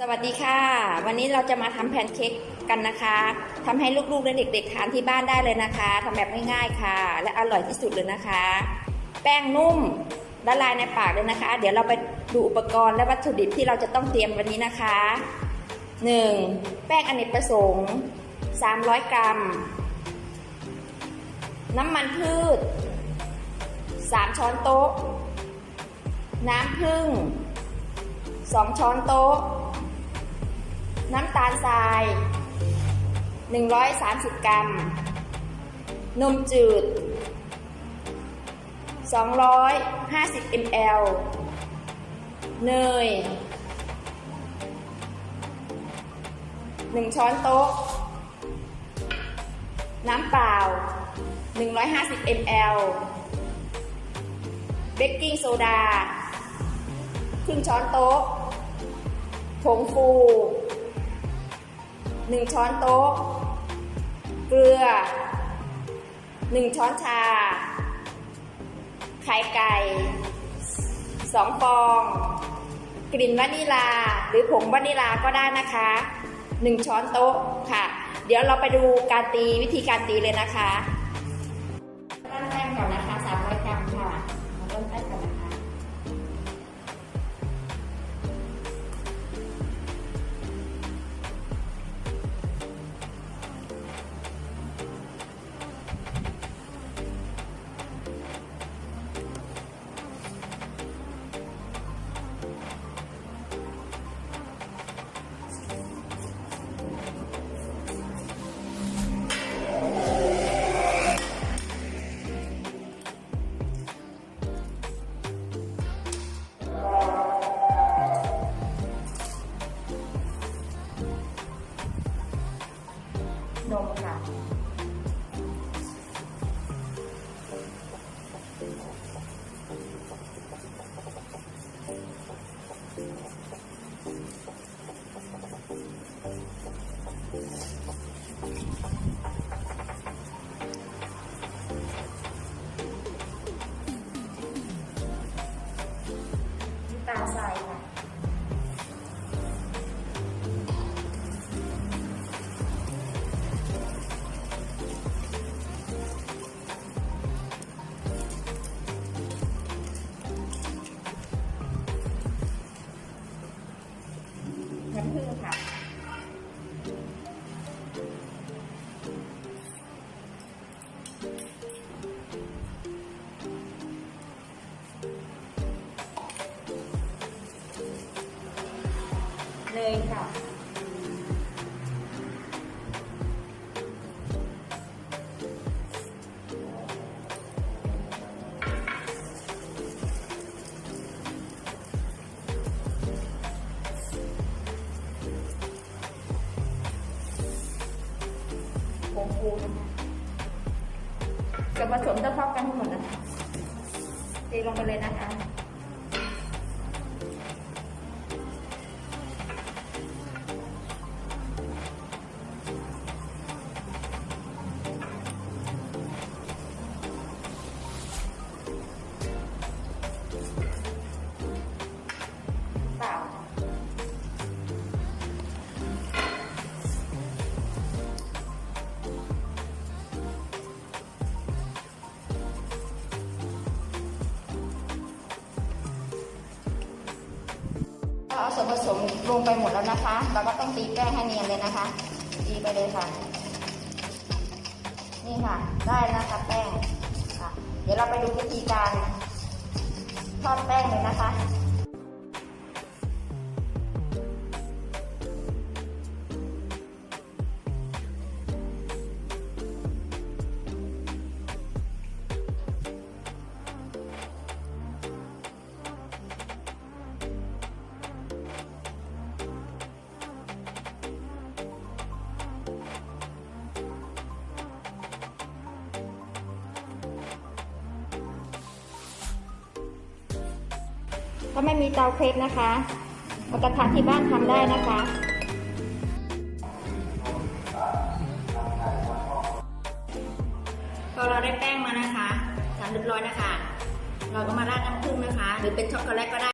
สวัสดีค่ะ วันนี้เราจะมาทำแพนเค้กกันนะคะทำให้ลูกๆและเด็ก ๆ ทานที่บ้านได้เลยนะคะทำแบบง่ายๆค่ะ และอร่อยที่สุดเลยนะคะ แป้งนุ่มละลายในปากเลยนะคะ เดี๋ยวเราไปดูอุปกรณ์และวัตถุดิบที่เราจะต้องเตรียมวันนี้นะคะ 1. แป้งอเนกประสงค์ 300 กรัม น้ำมันพืช 3 ช้อนโต๊ะ น้ำผึ้ง 2 ช้อนโต๊ะ น้ำตาลทราย 130 กรัม นมจืด 250 ml เนย 1 ช้อนโต๊ะ น้ำเปล่า 150 ml เบกกิ้งโซดา ครึ่งช้อนโต๊ะ ผงฟู 1ช้อนโต๊ะ เกลือ1ช้อนชา ไข่ไก่2ฟอง กลิ่นวานิลาหรือผงวานิลาก็ได้นะคะ1ช้อนโต๊ะค่ะ เดี๋ยวเราไปดูการตีวิธีการตีเลยนะคะ นมค่ะ ตาลทรายค่ะ เนยค่ะผงฟูนะคะกับผสมต้องเข้ากันให้งหมดนะคะเทลงไปเลยนะคะ วนผสมลงไปหมดแล้วนะคะ เราก็ต้องตีแป้งให้เนียนเลยนะคะ ตีไปเลยค่ะ นี่ค่ะ ได้นะคะแป้งค่ะ เดี๋ยวเราไปดูวิธีการทอดแป้งเลยนะคะ ก็ไม่มีเตาเครปนะคะมากระทะที่บ้านทำได้นะคะพอเราได้แป้งมานะคะทำเรียบร้อยนะคะ เราก็มาราดน้ำผึ้งนะคะ หรือเป็นช็อกโกแลตก็ได้